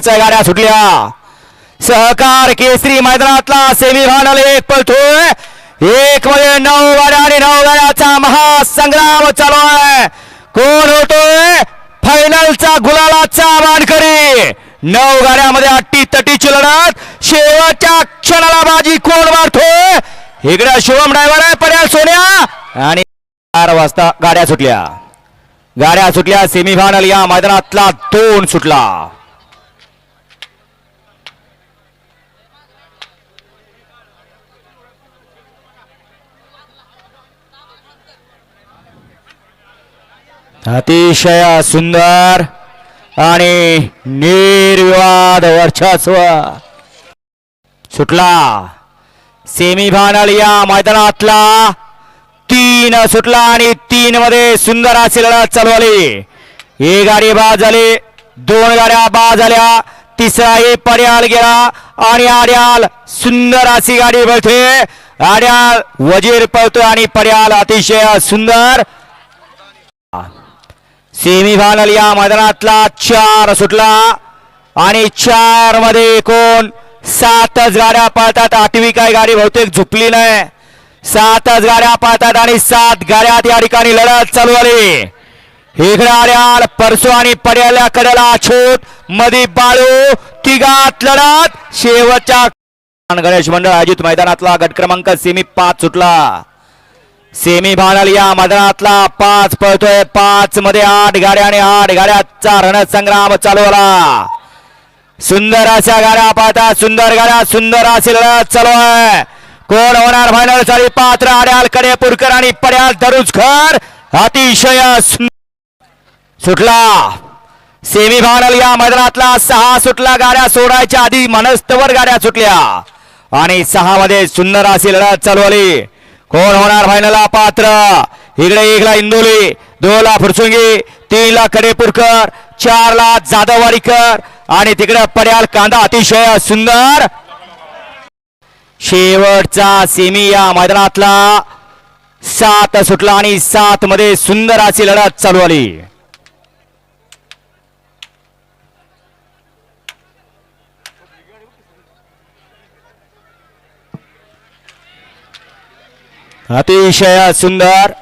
सातच गाड्या सुटल्या. सहकार केसरी मैदानातला सेमी फायनल एक पळतोय. एक मध्ये नऊ गाड्या आणि नऊ गाड्याचा महासंग्राम चालू आहे. कोण होतोय? फायनलचा गुलालाचा मानकरी नऊ गाड्यामध्ये अट्टी तटीची लढत. शेवटच्या क्षणाला बाजी कोण मारतोय? इकडे शिवम ड्रायव्हर आहे. पर्याय सोन्या. आणि चार वाजता गाड्या सुटल्या. गाड्या सुटल्या. सेमीफायनल या मैदानातला दोन सुटला. अतिशय सुंदर आणि निर्विवाद वर्चस्व. सुटला. सेमीफायनल या मैदानातला तीन सुटला आणि तीन मध्ये सुंदर अशी लढत चालू आली एक गाडी बाद झाली दोन गाड्या बाद झाल्या तिसराही पर्याल गेला आणि आड्याल सुंदर अशी गाडी पळते. आड्याल वजीर पळतो आणि पर्याल अतिशय सुंदर सेमीफायनल या मैदानातला चार सुटला आणि चारमध्ये कोण सातच गाड्या पळतात. आठवी काय गाडी बहुतेक झुपली नाही. सातच गाड्या पळतात आणि सात गाड्या या ठिकाणी लढत चालू आली हिगडाड्याल परसो आणि पर्याल्या कड्याला छोट. मधी बाळू तिघात लढत. शेवटच्या गणेश मंडळ आयोजित मैदानातला गट क्रमांक सेमी पाच सुटला. सेमी फायनल या मैदानातला पाच पळतोय. पाच मध्ये आठ गाड्या आणि आठ गाड्याचा रणसंग्राम चालू आला सुंदर अशा गाड्या पाहता सुंदर गाड्या सुंदर अशी लढत चालू आहे कोण होणार फायनलसाठी पात्र आड्याल कडेपूरकर आणि पड्याल दरुजकर अतिशय सुटला. सेमी फायनल या मैदानातला सहा सुटला गाड्या सोडायच्या आधी मनस्तवर गाड्या सुटल्या. आणि सहा मध्ये सुंदर अशी लढत चालू आली. कोण होणार फायनला पात्र. इकडे एकला इंदोली. दोला फुरसुंगी तीनला कडेपूरकर चारला जाधववाडीकर आणि तिकडे पड्याल कांदा. अतिशय सुंदर. शेवटचा सेमी या मैदानातला. सात सुटला आणि सात मध्ये सुंदर अशी लढत चालू आली. अतिशय सुंदर